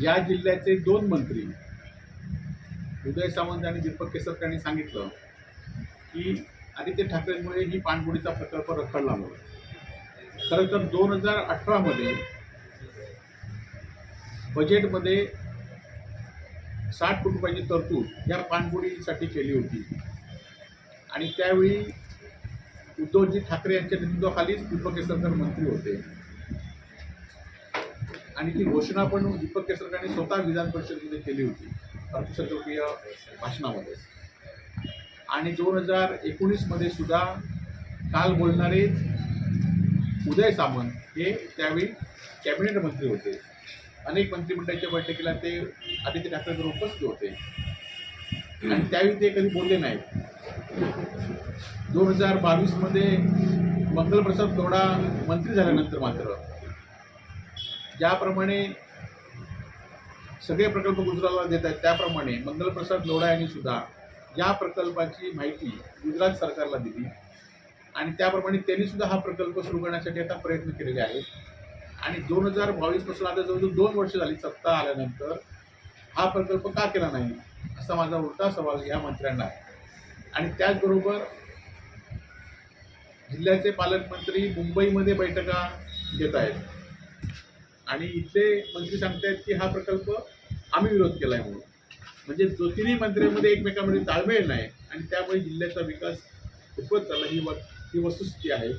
या जिल्ह्याचे दोन मंत्री उदय सावंत आणि दीपक केसरकर यांनी सांगितलं की आदित्य ठाकरेंमुळे ही पाणबुडीचा प्रकल्प रखडला म्हणून. खरं तर दोन हजार अठरामध्ये बजेटमध्ये साठ कोटी रुपयाची तरतूद या पाणबुडीसाठी केली होती. आणि त्यावेळी उद्धवजी ठाकरे यांच्या नेतृत्वाखालीच दीपक केसरकर मंत्री होते. आणि ती घोषणा पण दीपक केसरकरांनी स्वतः विधान परिषदेमध्ये केली होती अर्थसंकल्पीय भाषणामध्ये. आणि दोन हजार एकोणीसमध्ये सुद्धा काल बोलणारे उदय सामंत हे त्यावेळी कॅबिनेट मंत्री होते. अनेक मंत्रिमंडळाच्या बैठकीला ते आदित्य ठाकरेंवर उपस्थित होते. आणि त्यावेळी ते कधी बोलले नाहीत. दोन हजार बावीसमध्ये मंगलप्रसाद गौडा मंत्री झाल्यानंतर मात्र ज्याप्रमाणे सगळे प्रकल्प गुजरातला देत आहेत त्याप्रमाणे मंगलप्रसाद लोढा यांनी सुद्धा या प्रकल्पाची माहिती गुजरात सरकारला दिली. आणि त्याप्रमाणे त्यांनी सुद्धा हा प्रकल्प सुरू करण्यासाठी आता प्रयत्न केलेले आहेत. आणि दोन हजार बावीसपासून आता जवळजवळ दोन वर्ष झाली सत्ता आल्यानंतर हा प्रकल्प का केला नाही असा माझा उलटा सवाल या मंत्र्यांना आहे. आणि त्याचबरोबर जिल्ह्याचे पालकमंत्री मुंबईमध्ये बैठका घेत आहेत. आणि इथले मंत्री सांगतायत की हा प्रकल्प आम्ही विरोध केला आहे म्हणून. म्हणजे जो तिन्ही मंत्र्यांमध्ये एकमेकांमध्ये ताळमेळ नाही आणि त्यामुळे जिल्ह्याचा विकास खूपच झाला ही व ही वस्तुस्थिती आहे.